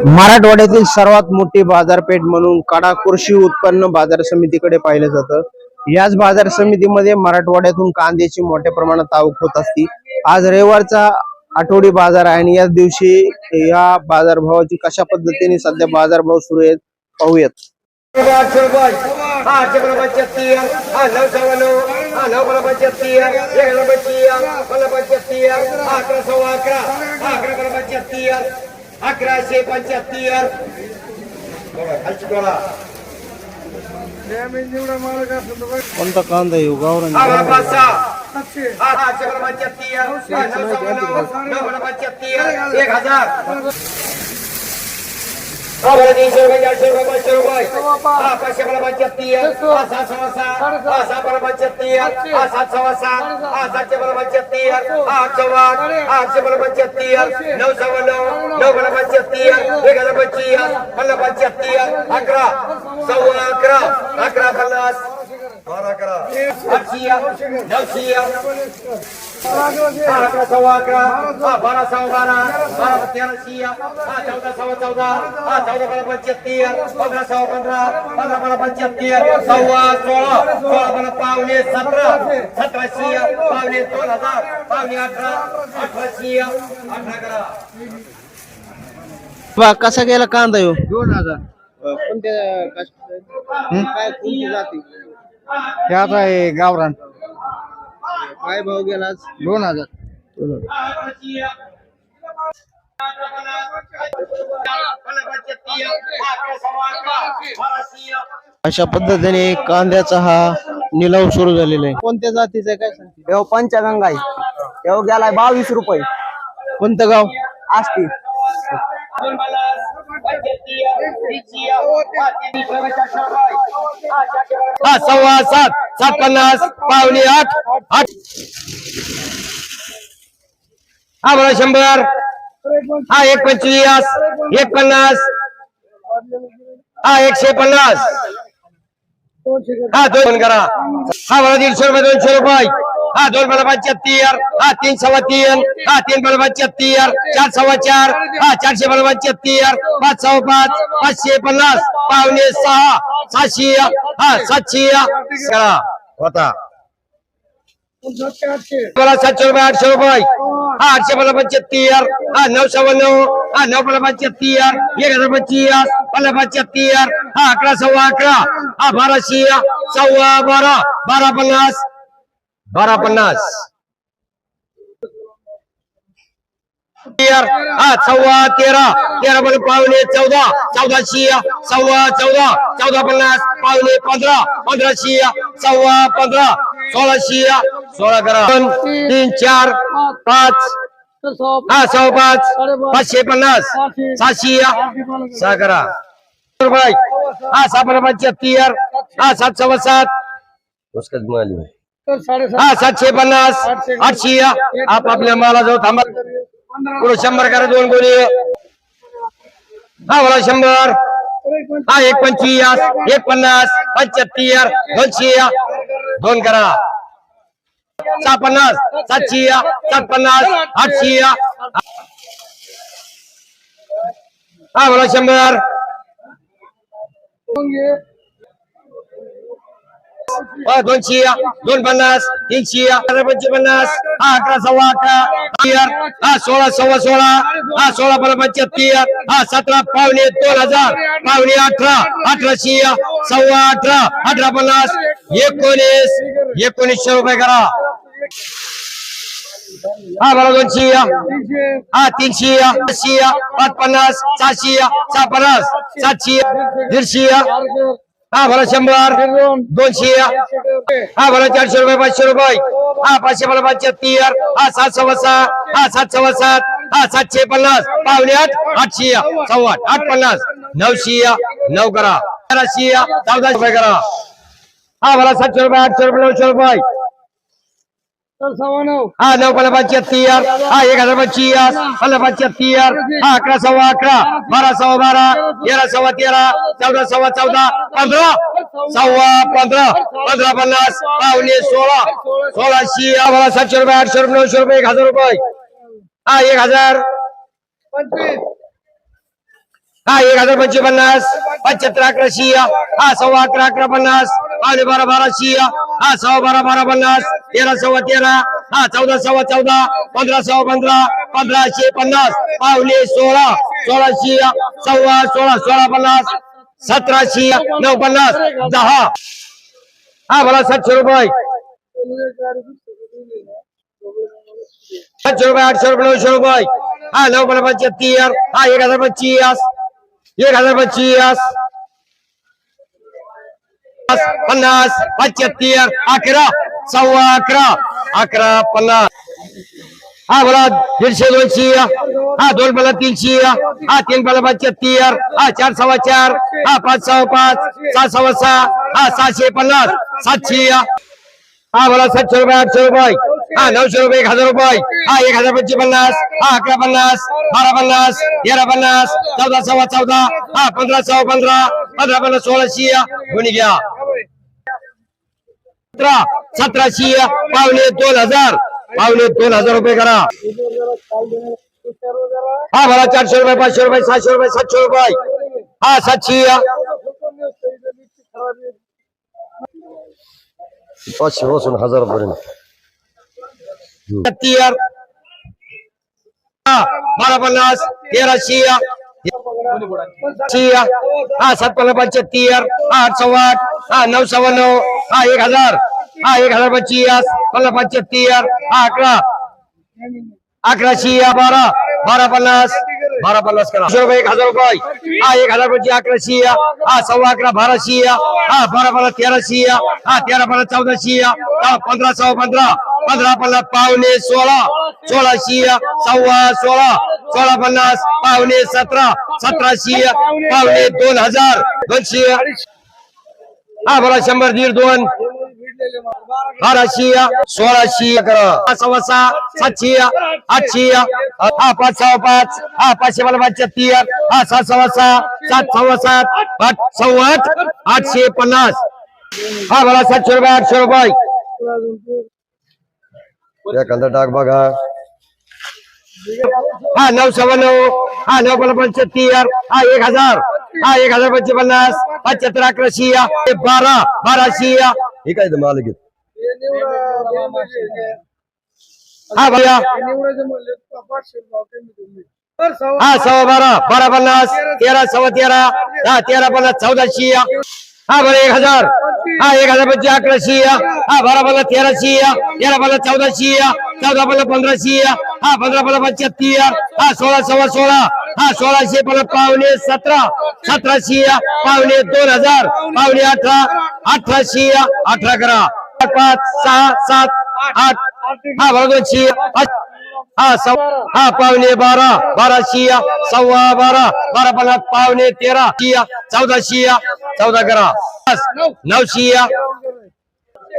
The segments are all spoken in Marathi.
मराठवाड्यातील सर्वात मोठी बाजारपेठ म्हणून कडा कृषी उत्पन्न बाजार समितीकडे पाहिलं जातं याच बाजार समितीमध्ये मराठवाड्यातून कांद्याची मोठ्या प्रमाणात आवक होत असती आज रविवारचा आठवडी बाजार आहे आणि याच दिवशी या बाजारभावाची कशा पद्धतीने सध्या बाजारभाव सुरू आहेत पाहूयात हा नऊ बरोबर छत्तीस एक छत्तीस अकरा सव्वा अकरा अकरा बरोबर छत्तीस अकराशे पंच्याहत्तर. कोणता कांदा येऊ गावरान बरोबर पाच सहा आठशे बरोबर छत्तीस नऊ सव्वा नऊ नऊ बरोबर छत्तीस एक हजार. तीनशे रुपये चारशे रुपये पाचशे रुपये पाचशे बरोबर पंच्याहत्तर सात सव्वा सात. हा सात बरोबर पंच्याहत्तर सात. सव्वा सात सातशे बरोबर पंच्याहत्तर आठ हा आठशे बरोबर पंच्याहत्तर नऊ. सव्वा नऊ नऊ. बरोबर पंच्याहत्तर एक हजार पंचवीस पंच्याहत्तर अकरा सव्वा अकरा अकरा पन्नास बारा अकरा आठशे नऊशे हा अकरा सव्वा अकरा हा बारा सव्वा बारा. बारा तेराशे हा चौदा सव्वा चौदा. हा चौदा बारा पंच्याहत्तर. पंधरा सव्वा पंधरा. पंधरा बारा पंच्याहत्तर. सव्वा सोळा. सोळा बारा पावणे सतरा. सतराशे पावणे दोन हजार. पावणे अठरा. अठराशे अठरा करा. बा, कसा गेला कांदा येऊ दोन हजार. कोणत्या काय कोणती जाती? त्यात आहे गावरान. काय भाव गेला आज? दोन हजार. अशा पद्धतीने कांद्याचा हा निलाव सुरू झालेला आहे. कोणत्या जातीचा आहे काय सांगते तेव्हा पंचगंगा आहे. तेव्हा गेलाय बावीस रुपये. कोणतं गाव? असती हा सव्वा सात सात पन्नास पावणे आठ. आठ. हा बरं शंभर. हा एक पंचवीस एक पन्नास. हा एकशे पन्नास हा दोन करा. हा बरं दीडशे रुपये दोनशे रुपये. हा दोन मला पंच्याहत्तर हा तीन सव्वा तीन हा तीन मला पंच्याहत्तर चार सव्वा चार हा चारशे मला पंच्याहत्तर पाच सव्वा पाच पाचशे पन्नास पावणे सहा सातशे हा सातशे होता. मला सातशे रुपये आठशे रुपये. हा आठशे मला पंच्याहत्तर हा नऊ सव्वा नऊ हा नऊ मला पंच्याहत्तर एक हजार पंचवीस मला पंच्याहत्तर हा अकरा सव्वा अकरा हा बाराशे सव्वा बारा बारा पन्नास बारा पन्नास. हा सव्वा तेरा. तेरा पण पावणे चौदा. चौदा शिया. सव्वा चौदा. चौदा पन्नास. पावणे पंधरा. पंधरा शिया. सव्वा पंधरा. सोळा शिया. सोळा करा. दोन तीन चार पाच. हा सव्वा पाच. पाचशे पन्नास. सातशे सहा करा. हा सहा पन्नास पंच्याहत्तर. हा सात सव्वा सात. हा सातशे पन्नास आठशे आप आपल्या माला जाऊ थांबा. पुढे शंभर करा दोन गोळी. हा मला शंभर. हा एक पंचवीस एक पन्नास पंच्याहत्तर दोनशे दोन करा. सहा पन्नास सातशे सात पन्नास आठशे हा मला शंभर. दोनशे दोन पन्नास तीनशे अकरा पंचपन्नास हा अकरा सव्वा अकरा तेर, हा सोळा सव्वा सोळा हा सोळा पंधरा पंच्याहत्तर हा सतरा पावणे दोन हजार पावणे अठरा अठराशे सव्वा अठरा अठरा पन्नास एकोणीस एकोणीसशे रुपये करा. हा बरं दोनशे हा तीनशे पाचशे पाच पन्नास सहाशे सहा पन्नास सातशे दीडशे हा भला शंभर. दोनशे. हा भला चारशे रुपये पाचशे रुपये. हा पाचशे मला पंच्याहत्तर हा सात सव्वा सहा हा सात सव्वा सात हा सातशे पन्नास. पावणे आठ आठशे. सव्वा आठ पन्नास. नऊशे. नऊ करा. तेराशे चौदाशे रुपये करा. हा भला सातशे रुपये आठशे रुपये नऊशे रुपये. हा नऊ पन्नास पंच्याहत्तर हा एक हजार पंचवीस पन्नास पंच्याहत्तर हा अकरा सव्वा अकरा. बारा सव्वा बारा. तेरा सव्वा तेरा. चौदा सव्वा चौदा. पंधरा सव्वा पंधरा. पंधरा पन्नास. पावणे सोळा. सोळाशे आम्हाला सातशे रुपये आठशे रुपये नऊशे रुपये एक हजार रुपये. हा एक हजार. हा एक हजार पंचवीस पन्नास. पंच्याहत्तर अकराशे हा सव्वा अकरा अकरा पन्नास. पावणे बारा बाराशे हा सव्वा बारा बारा पन्नास. तेरा सव्वा तेरा. हा चौदा सव्वा चौदा. पंधरा सव्वा पंधरा. पंधराशे पन्नास. पावणे सोळा. सोळाशे सव्वा सोळा सोळा पन्नास. सतराशे नऊ पन्नास. दहा. हा बोला सातशे रुपये. सातशे रुपये आठशे रुपये नऊशे रुपये. हा नऊ पन्नास पंच्याहत्तर. हा एक हजार पच्चीस एक हजार पच्चीस पन्नास पंच्याहत्तर अकरा सव्वा अकरा अकरा पन्नास. हा बोला दीडशे दोनशे हा दोन पाला तीनशे हा तीन पाला पंच्याहत्तर हा चार सव्वा चार हा पाच सव्वा पाच सहा सव्वा सहा हा सहाशे पन्नास सातशे. हा बोला सातशे रुपये आठशे रुपये. हा नऊशे रुपये एक हजार रुपये. हा एक हजार पंचवीस पन्नास हा अकरा पन्नास बारा पन्नास तेरा पन्नास चौदा सव्वा चौदा हा पंधरा सव्वा पंधरा पंधरा पन्नास सोळाशे. गुणी घ्या. सतरा सतराशे पावणे दोन हजार. पावणे दोन हजार रुपये करा. हा मला चारशे रुपये पाचशे रुपये सहाशे रुपये सातशे रुपये. हा सातशे पाचशे पासून हजार पर्यंत. हा बारा पन्नास तेराशे हा सात पन्नास पंच्याहत्तर हा आठ सव्वा आठ. हा नऊ सव्वा नऊ. हा एक हजार. हा एक हजार पच्चीस पन्नास पंच्याहत्तर हा अकरा. अकराशे बारा. बारा पन्नास. बारा पन्नास करा रुपये एक हजार रुपये. हा एक हजार पंचवीस अकराशे हा सव्वा अकरा बाराशे हा बारा पन्नास तेराशे हा तेरा पन्नास चौदाशे हा पंधरा सव्वा पंधरा. पंधरा पन्नास पावणे सोळा सोळाशे सव्वा सोळा सोळा पन्नास पावणे सतरा सतराशे पावणे दोन हजार दोनशे हा बरा शंभर दीड दोन. बाराशे सोळाशे अकरा सव्वा सहा सातशे आठशे हा पाच सव्वा पाच. हा पाचशे मला पंच्याहत्तर हा सात सव्वा सहा सात सव्वा सात आठ सव्वा आठ आठशे पन्नास. हा बरा सातशे रुपये आठशे रुपये. एखादा डाग बघा. हा नऊ सव्वा नऊ. हा नऊ पन्नास पंच्याहत्तर. हा एक हजार. हा एक हजार पंचवीस पन्नास पंच्याहत्तर अकराशे बारा. बाराशे हे काय माल घेत हा भैया हा सव्वा बारा. बारा पन्नास. तेरा सव्वा तेरा. हा तेरा पन्नास चौदाशे हा बरं एक हजार. हा एक हजार पंचवीस अकराशे हा बारा पन्नास तेराशे तेरा पन्नास चौदाशे चौदा पन्नास पंधराशे हा पंधरा पन्नास पंच्याहत्तर हा सोळा सव्वा सोळा हा सोळाशे पण पावणे सतरा सतराशे पावणे दोन हजार पावणे अठरा अठराशे अठरा करा. पाच सहा सात आठ हा भगवतशी हा सव हा पावणे बारा बाराशे सव्वा बारा बारा पन्नास पावणे तेरा शिया चौदा शिया चौदा करा. नऊशे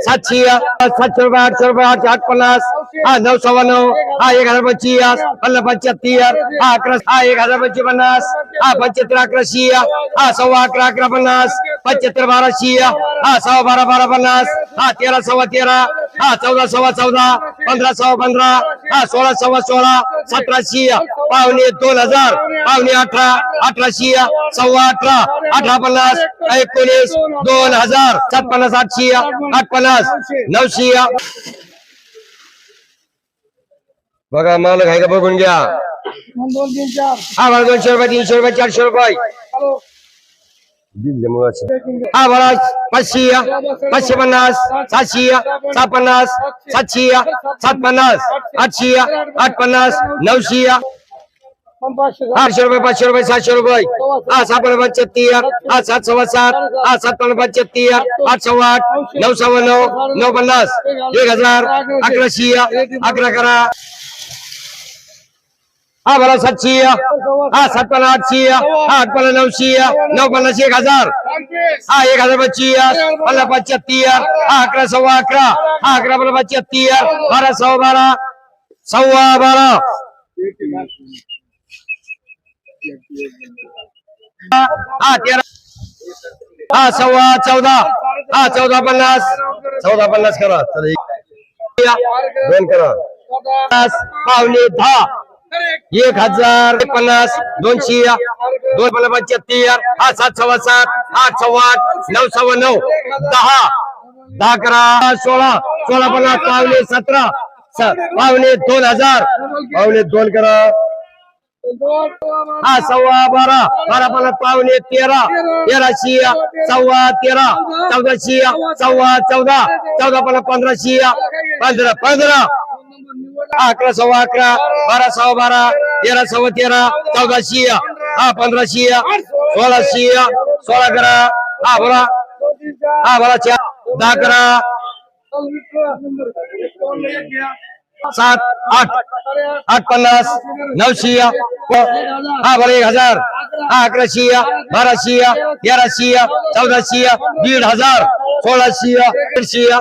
सातशे सातशे रुपये आठशे रुपये आठशे आठ पन्नास हा नऊ सव्वा नऊ. हा एक हजार पंचवीस. पन्नास पंच्याहत्तर. हा अकरा हा एक हजार पंचवीस पन्नास हा पंच्याहत्तर अकराशी हा सव्वा अकरा अकरा पन्नास. पंच्याहत्तर बाराशे हा सव्वा बारा बारा पन्नास. हा तेरा सव्वा तेरा. हा चौदा सव्वा चौदा. पंधरा सव्वा पंधरा. हा सोळा सव्वा सोळा. सतराशे पावणे दोन हजार. पावणे अठरा. अठराशे सव्वा अठरा. अठरा पन्नास. एकोणीस दोन हजार. सात पन्नास आठशे आठ पन्नास. नऊशे बघा मालक आहे का बघून घ्या. हा मला दोनशे रुपये तीनशे रुपये चारशे रुपये. दिले हा मला पाचशे पाचशे पन्नास सातशे सात पन्नास सातशे सात पन्नास आठशे आठ पन्नास नऊशे आठशे रुपये पाचशे रुपये सातशे रुपये. हा सहा पन्नास पंच्याहत्तर हा सात सव्वा सात. हा सात पन्नास पंच्याहत्तर आठ सव्वा आठ नऊ सव्वा नऊ नऊ पन्नास. एक हजार अकराशे अकरा करा. हा मला सातशे हा सात पन्नास आठशे हा आठ पन्ना नऊशे नऊ पन्नास एक हजार. हा एक हजार पच्चीस पन्नास पंच्याहत्तर हा अकरा सव्वा अकरा. हा अकरा पन्नास पंच्याहत्तर बारा सव्वा बारा. सव्वा बारा. हा तेरा. हा सव्वा चौदा. हा चौदा पन्नास. चौदा पन्नास करा. दोन करा. पावणे दहा. एक हजार पन्नास दोनशे दोन पन्नास पंच्याहत्तर आठ सात सव्वा सात आठ सव्वा आठ नऊ सव्वा नऊ दहा दहा अकरा सोळा सोळा पन्नास पावणे सतरा स- पावणे दोन हजार पावणे दोन करा. हा सव्वा बारा बारा पन्नास पावणे तेरा तेरा शिया सव्वा तेरा चौदा शिया सव्वा चौदा चौदा पन्नास पंधरा शिया पंधरा पंधरा. अकरा सव्वा अकरा बारा सव्वा बारा तेरा सव्वा तेरा चौदा शिया. हा पंधरा शिया सोळा शिया सोळा करा. हा बोला. हा बोला चार दहा करा. सात आठ आठ पन्नास नऊ शिया. हा बरं एक हजार. हा अकरा शिया बारा शिया तेरा शिया चौदा शिया दीड हजार सोळा शिया शिया.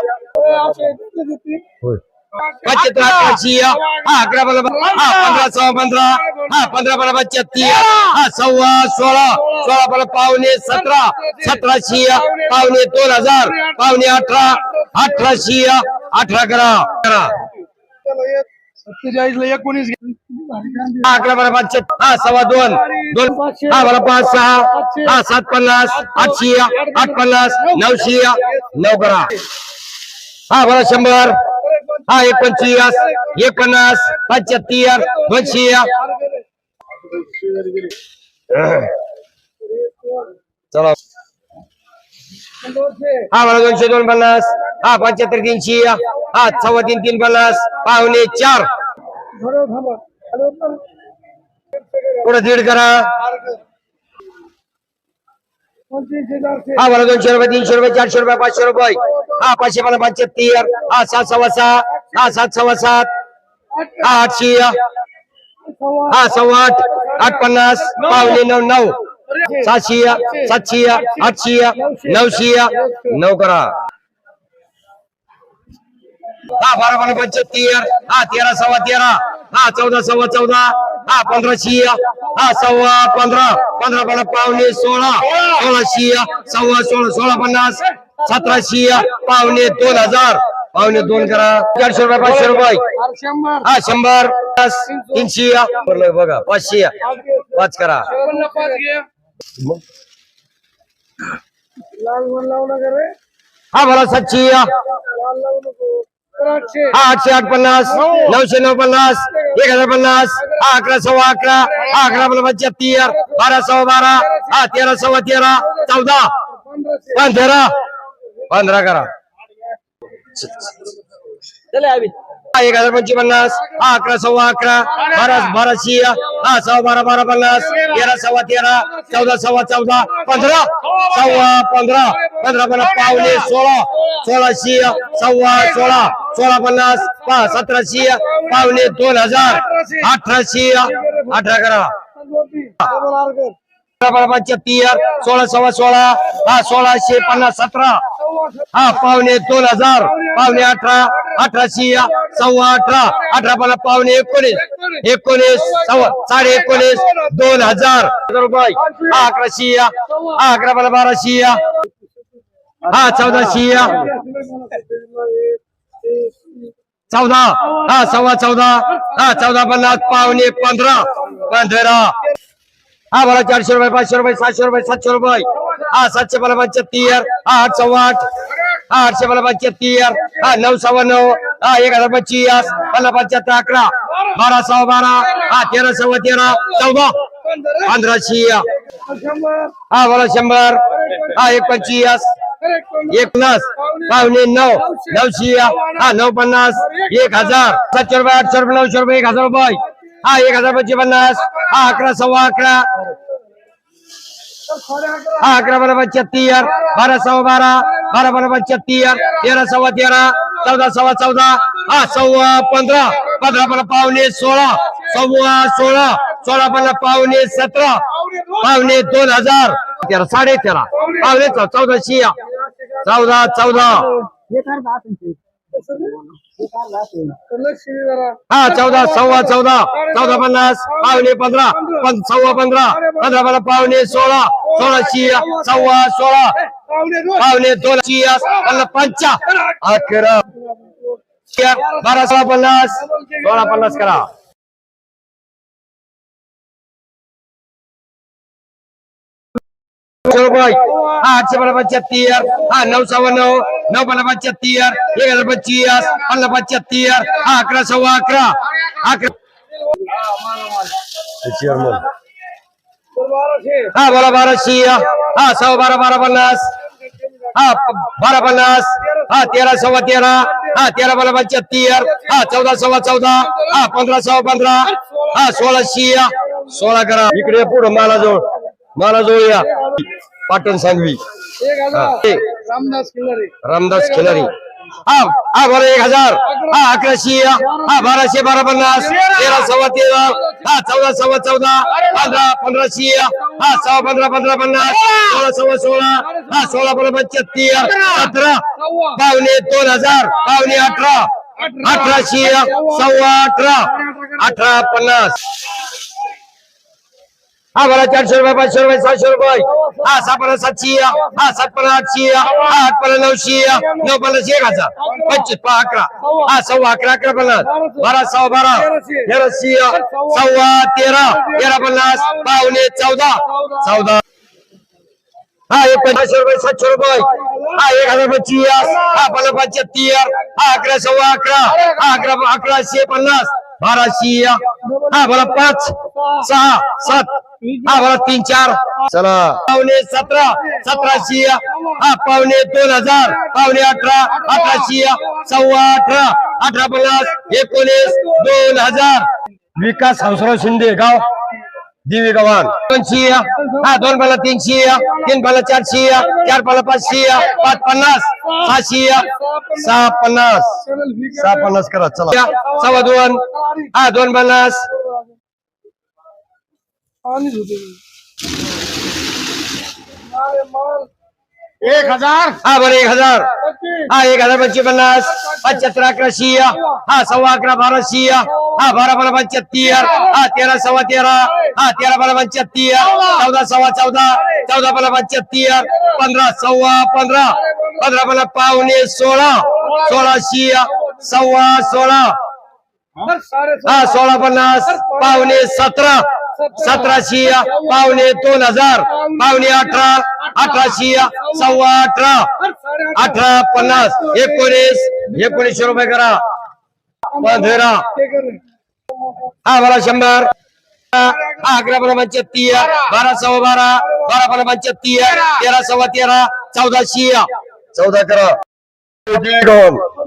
अकरा शिया हा अकरा बरोबर हा पंधरा सव्वा पंधरा हा पंधरा बरोबर पंच्याहत्तर हा। सव्वा सोळा सोळा बरोबर पावणे सतरा सतरा शिया पावणे दोन हजार। पावणे अठरा अठरा शिया अठरा करा करा सत्तेचाळीस ला एकोणीस हा अकरा बारा पाच हा सव्वा दोन। दोन। हा बारा पाच सहा। हा सात पन्नास। आठशे आठ पन्नास। नऊशे नऊ करा हा बरं शंभर। हा एकोणतीस पंचवीस पंच्याहत्तर दोनशे. चला. हा मला दोनशे दोन पन्नास. हा पंच्याहत्तर तीनशे. हा सव्वा तीन तीन पन्नास. पावणे चार. पुढे दीड करा. हा मला दोनशे रुपये तीनशे रुपये चारशे रुपये पाचशे रुपये. हा पाचशे पन्नास पंच्याहत्तर. हा सात सव्वा सहा. हा सात सव्वा सात. हा आठशे हा सव्वा आठ. आठ पन्नास. पावणे नऊ नऊ. सातशे सातशे आठशे नऊशे नऊ करा. हा बारा बारा पंच्याहत्तर हा तेरा सव्वा तेरा. हा चौदा सव्वा चौदा. हा पंधराशे हा सव्वा पंधरा. पंधरा पंधरा पावणे सोळा. सोळाशे सव्वा सोळा सोळा पन्नास. सतराशे पावणे दोन हजार. पावणे दोन करा. चारशे रुपये पाचशे रुपये. हा शंभर. तीनशे. बघा पाचशे. पाच करा. हा मला सातशे. हा आठशे आठ पन्नास नऊशे नऊ पन्नास एक हज़ार पन्नास. हा अकरा सव्वा अकरा. हा अकरा पंच्याहत्तर. बारा सव्वा बारा. हा तेरा सव्वा तेरा. चौदा. पंधरा. पंधरा करा. हा एक हजार पंचपन्नास हा अकरा सव्वा अकरा बारा बाराशे हा सव्वा बारा बारा पन्नास तेरा सव्वा तेरा चौदा सव्वा चौदा पंधरा सव्वा पंधरा पंधरा पन्नास पावणे सोळा सोळाशे सव्वा सोळा सोळा पन्नास सतराशे पावणे दोन हजार अठराशे अठरा करा अकरा बारा पंच्याहत्तर सोळा सव्वा सोळा हा सोळाशे पन्नास सतरा. हा पावणे दोन हजार पावणे अठरा अठराशे सव्वा अठरा अठरा पाला पावणे एकोणीस एकोणीस सव्वा साडे एकोणीस दोन हजार. रुपये. हा अकराशे हा अकरा पाला बाराशे. हा चौदाशे. चौदा हा सव्वा चौदा हा चौदा पन्नास पावणे पंधरा. पंधरा. हा बोला चारशे रुपये पाचशे रुपये सातशे रुपये सातशे रुपये. हा सातशे बाला पंच्याहत्तर हा आठ सव्वा आठ हा आठशे बाला पंच्याहत्तर हा नऊ सव्वा नऊ हा एक हजार पच्चीस मला पंच्याहत्तर अकरा. बारा सव्वा बारा. हा तेरा सव्वा तेरा. चौदा. पंधराशे. हा बोला शंभर. हा एक पंचवीस. एक पन्नास पावणे नऊ. नऊशे. हा नऊ पन्नास. एक हजार. सातशे रुपये आठशे रुपये नऊशे रुपये एक हजार रुपये. हा एक हजार पच्चीस पन्नास हा अकरा सव्वा अकरा. अकरा बारा छत्तीस बारा सव्वा बारा बारा बारा छत्तीस तेरा सव्वा तेरा चौदा सव्वा चौदा हा सव्वा पंधरा पंधरा पंधरा पावणे सोळा सव्वा सोळा सोळा पंधरा पावणे सतरा पावणे दोन हजार तेरा साडे तेरा पावणे चौदा चौदाशे चौदा चौदा. हा चौदा सव्वा चौदा चौदा पन्नास पावणे पंधरा पं- सव्वा पंधरा पंधरा पंधरा पावणे सोळा सोळाशे सव्वा सोळा पावणे दोनशे शिया पंचा अकरा बारा सोळा पन्नास सोळा पन्नास करा. हा आठशे बारा पंच्याहत्तर हा नऊ सव्वा नऊ नऊ बारा पंच्याहत्तर एक हजार पंचवीस पन्नास पंच्याहत्तर हा अकरा सव्वा अकरा अकरा हा बोला बाराशे हा सव्वा बारा बारा पन्नास हा बारा पन्नास हा तेरा सव्वा तेरा हा तेरा बारा पंच्याहत्तर हा चौदा सव्वा चौदा हा पंधरा सव्वा पंधरा हा सोळाशे सोळा करा। इकडे पुढं मालाजवळ मालाजवळ या पाटण सांगवी. हा, ते. रामदास खिलारी. हा हा बरं एक हजार. हा अकराशे हा बाराशे बारा पन्नास तेरा सव्वा तेरा. हा चौदा सव्वा चौदा. पंधरा पंधराशे. हा सव्वा पंधरा पंधरा पन्नास. सोळा सव्वा सोळा. हा सोळा पंधरा पंच्याहत्तर. सतरा. पावणे दोन हजार. पावणे अठरा. अठराशे सव्वा अठरा. अठरा पन्नास. हा बरं चारशे रुपये पाचशे रुपये सहाशे रुपये. हा सहा पन्नास सातशे हा सात पन्नास आठशे हा आठ पन्नास नऊशे नऊ पन्नास एक हजार. पंचवीस पहा अकरा. हा सव्वा अकरा अकरा पन्नास. बारा सव्वा बारा. तेराशे सव्वा तेरा. तेरा पन्नास. पावणे चौदा. चौदा. हा एक पन्नासशे रुपये सातशे रुपये. हा एक हजार पंचवीस. हा पन्नास पंच्याहत्तर. हा अकरा सव्वा अकरा. हा अकरा अकराशे पन्नास. बाराशे हा बोला पाच सहा सात. हा बोला तीन चार. चला. पावणे सतरा सतराशे हा पावणे दोन हजार पावणे अठरा अठराशे सव्वा अठरा अठरा पन्नास एकोणीस दोन हजार. विकास हंसराव शिंदे गाव. दिवे गव्हाण. दोनशे हा दोन पाला तीनशे तीन पाला चारशे चार पाला पाचशे पाच पन्नास. सहाशे सहा पन्नास. सहा पन्नास करा चला. सव्वा दोन. हा दोन पन्नास. एक हजार? हा बरं एक हजार. हा एक हजार पंचवीस पन्नास पंच्याहत्तर अकराशे. हा सव्वा अकरा बाराशे. हा बारा बारा पंच्याहत्तर. हा तेरा सव्वा तेरा. हा तेरा बारा पंच्याहत्तर. चौदा सव्वा चौदा. चौदा बारा पंच्याहत्तर. पंधरा सव्वा पंधरा. पंधरा बारा पावणे सोळा. सोळाशे. सव्वा सोळा. हा सोळा पन्नास. पावणे सतरा. सतराशे. पावणे दोन हजार. पावणे अठरा. अठराशे सव्वा अठरा अठरा पन्नास. एकोणीस. एकोणीसशे रुपये करा. पंधरा हा बारा शंभर. हा अकरा बारा पंच्याहत्तर. बारा सव्वा बारा. बारा बारा पंच्याहत्तर. तेरा सव्वा तेरा. चौदाशे. चौदा करा.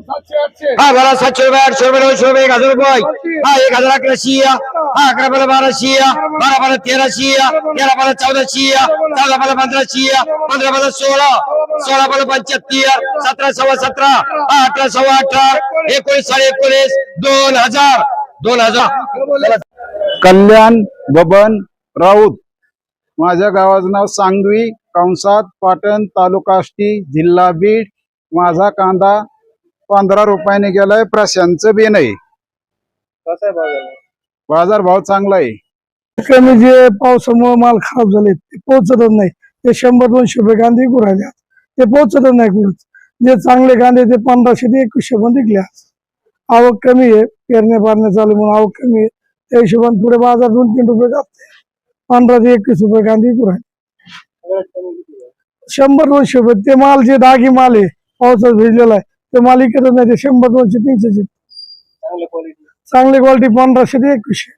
हा बारा सातशे रुपये आठशे रुपये नऊशे रुपये एक हजार रुपये हा एक हजार अकराशे हा अकरा बारा बाराशे बारा बारा तेराशे तेरा बारा चौदाशे चौदा बारा पंधराशे पंधरा बारा सोळा. सोळा बारा पंच्याहत्तर. सतरा सव्वा सतरा. हा अठरा सव्वा अठरा. एकोणीस साडे एकोणीस. दोन हजार. दोन हजार. कल्याण बबन राऊत. माझ्या गावाचं नाव सांगवी कंसात पाटण तालुका आष्टी जिल्हा बीड. माझा कांदा पंधरा रुपयाने गेलाय प्रशांतचं बी नाही. बाजार? भाव चांगला आहे. कमी जे पावसामुळे माल खराब झाले ते पोहोचतच नाही. ते शंभर दोनशे रुपये कांदे विकू राहिले. आज. ते पोहोचतच नाही कुठंच. जे चांगले कांदे ते पंधराशे ते एकवीसशे पण विकले. आज आवक कमी आहे पेरण्या पारण्या चालू म्हणून आवक कमी आहे. त्या हिशोबाने पुढे बाजार दोन तीन रुपये जाते पंधरा ते एकवीस रुपये कांदे विकू राहिले. शंभर दोनशे रुपये. ते माल जे दागी माल आहे पावसात भिजलेला आहे. ते माल विकतच नाही ते शंभर दोनशे तीनशे चांगली क्वालिटी पंधराशे ते एकवीसशे.